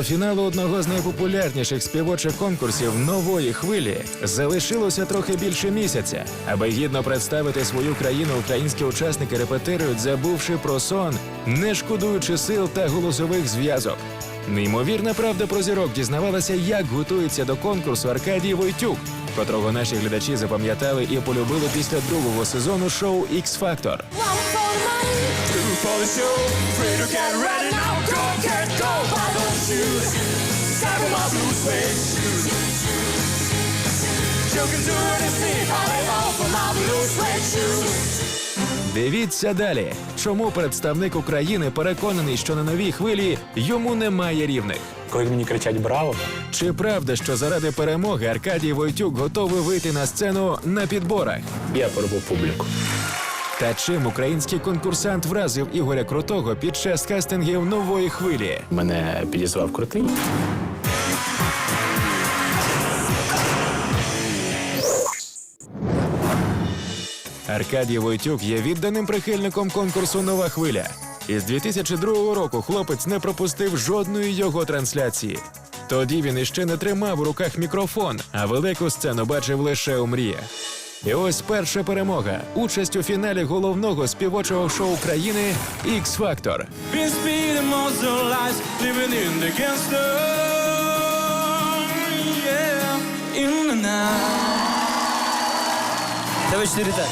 До фіналу одного з найпопулярніших співочих конкурсів нової хвилі залишилося трохи більше місяця. Аби гідно представити свою країну, українські учасники репетирують, забувши про сон, не шкодуючи сил та голосових зв'язок. Неймовірна правда про зірок дізнавалася, як готується до конкурсу Аркадій Войтюк, котрого наші глядачі запам'ятали і полюбили після другого сезону шоу X Factor. Can't go by those shoes. Step my blue suede shoes. You can do they all for my blue suede shoes. Дивіться далі, чому представник України переконаний, що на новій хвилі йому немає рівних. Коли мені кричать браво, Чи правда, що заради перемоги Аркадій Войтюк готовий вийти на сцену на підборах? я порву публіку. Та чим український конкурсант вразив Ігоря Крутого під час кастингів нової хвилі? Мене підізвав крутий. Аркадій Войтюк є відданим прихильником конкурсу Нова хвиля. Із 2002 року хлопець не пропустив жодної його трансляції. Тоді він іще не тримав у руках мікрофон, а велику сцену бачив лише у мріях. І ось перша перемога. Участь у фіналі головного співочого шоу країни X Factor. Been speeding most of lives, living in the gangster. Yeah, in the night. Давай 4 так.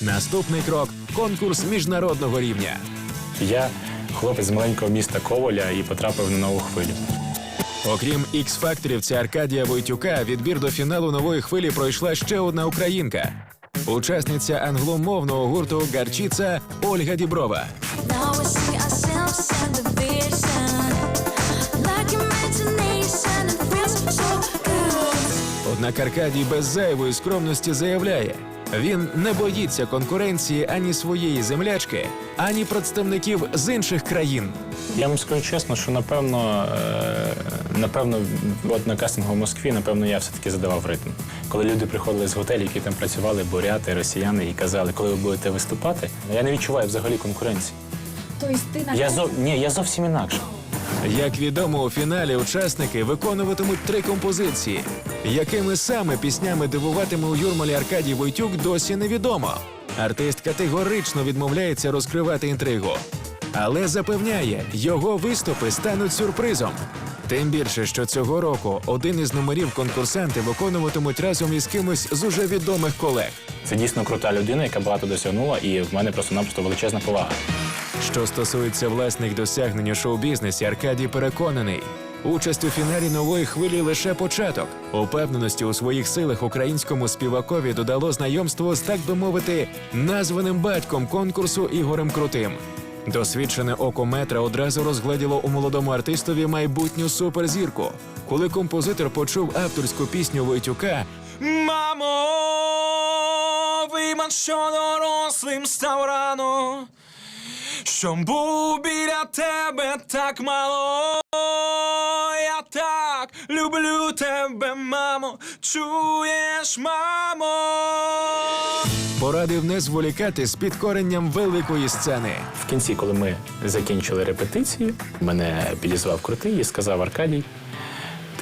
Наступний крок конкурс міжнародного рівня. Я хлопець з маленького міста Коваля і потрапив на нову хвилю. Окрім x факторівця Аркадія Войтюка, відбір до фіналу нової хвилі пройшла ще одна українка. Учасниця англомовного гурту Гарчіца Ольга Діброва. Однак Аркадій без зайвої скромності заявляє: він не боїться конкуренції ані своєї землячки, ані представників з інших країн. Я вам скажу чесно, що напевно, е, напевно, от на кастингу в Москві, напевно, я все-таки задавав ритм. Коли люди приходили з готелів, які там працювали, буряти, росіяни, і казали, коли ви будете виступати, я не відчуваю взагалі конкуренції. Тобто ти на Я зов... Ні, я зовсім інакше. Як відомо, у фіналі учасники виконуватимуть три композиції. Якими саме піснями дивуватиме у Юрмалі Аркадій Войтюк, досі невідомо. Артист категорично відмовляється розкривати інтригу, але запевняє, його виступи стануть сюрпризом. Тим більше, що цього року один із номерів конкурсанти виконуватимуть разом із кимось з уже відомих колег. Це дійсно крута людина, яка багато досягнула, і в мене просто-напросто величезна повага. Що стосується власних досягнень у шоу-бізнесі, Аркадій переконаний. Участь у фіналі нової хвилі лише початок. Упевненості у своїх силах українському співакові додало знайомство з, так би мовити, названим батьком конкурсу Ігорем Крутим. Досвідчене око метра одразу розгледіло у молодому артистові майбутню суперзірку. Коли композитор почув авторську пісню Войтюка, Мамо, виман, що дорослим став рано, що був біля тебе так мало. Я так люблю тебе, мамо, чуєш, мамо. порадив не зволікати з підкоренням великої сцени. В кінці, коли ми закінчили репетиції, мене підізвав крутий і сказав Аркадій.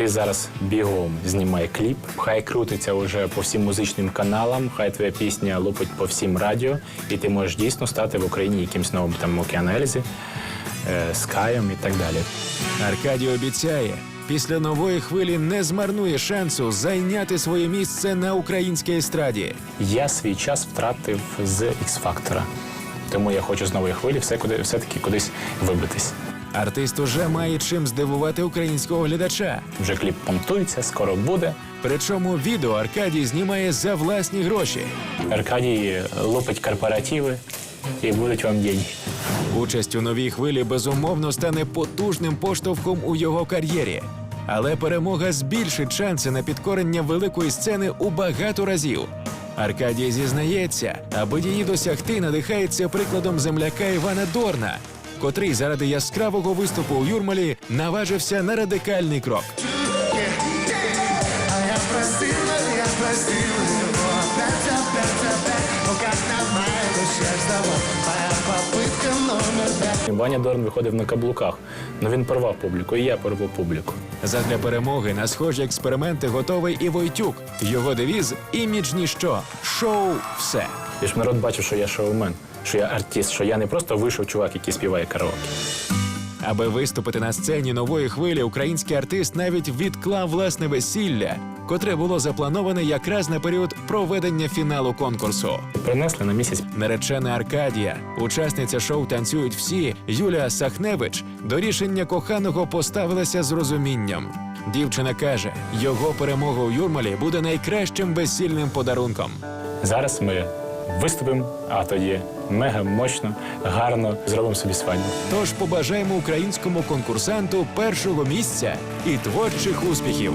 Ти зараз бігом знімай кліп, хай крутиться уже по всім музичним каналам, хай твоя пісня лупить по всім радіо, і ти можеш дійсно стати в Україні якимсь новим там Океан Ельзі, е, Скаєм і так далі. Аркадій обіцяє, після нової хвилі не змарнує шансу зайняти своє місце на українській естраді. Я свій час втратив з X-Factor. Тому я хочу з нової хвилі все куди все-таки кудись вибитись. Артист уже має чим здивувати українського глядача. Вже кліп понтується, скоро буде. Причому відео Аркадій знімає за власні гроші. Аркадій лупить корпоративи і будуть вам деньги. Участь у новій хвилі безумовно стане потужним поштовхом у його кар'єрі. Але перемога збільшить шанси на підкорення великої сцени у багато разів. Аркадій зізнається, аби її досягти, надихається прикладом земляка Івана Дорна, котрий заради яскравого виступу у Юрмалі наважився на радикальний крок. А я простила, я простила его опять, опять, опять как нормально счастье, вот моя попытка номер пять Ваня Дорн виходив на каблуках. Ну він порвав публіку, і я порвав публіку. Задля перемоги на схожі експерименти готовий і Войтюк. Його девіз імідж ніщо, шоу все. І ж народ бачив, що я шоумен, що я артист, що я не просто вийшов чувак, який співає караоке. Аби виступити на сцені нової хвилі, український артист навіть відклав власне весілля, котре було заплановане якраз на період проведення фіналу конкурсу. Принесли на місяць. Наречена Аркадія, учасниця шоу танцюють всі. Юлія Сахневич до рішення коханого поставилася з розумінням. Дівчина каже, його перемога у Юрмалі буде найкращим весільним подарунком. Зараз ми виступимо, а тоді мега мощно, гарно зробимо собі свадьбу. Тож побажаємо українському конкурсанту першого місця і творчих успіхів.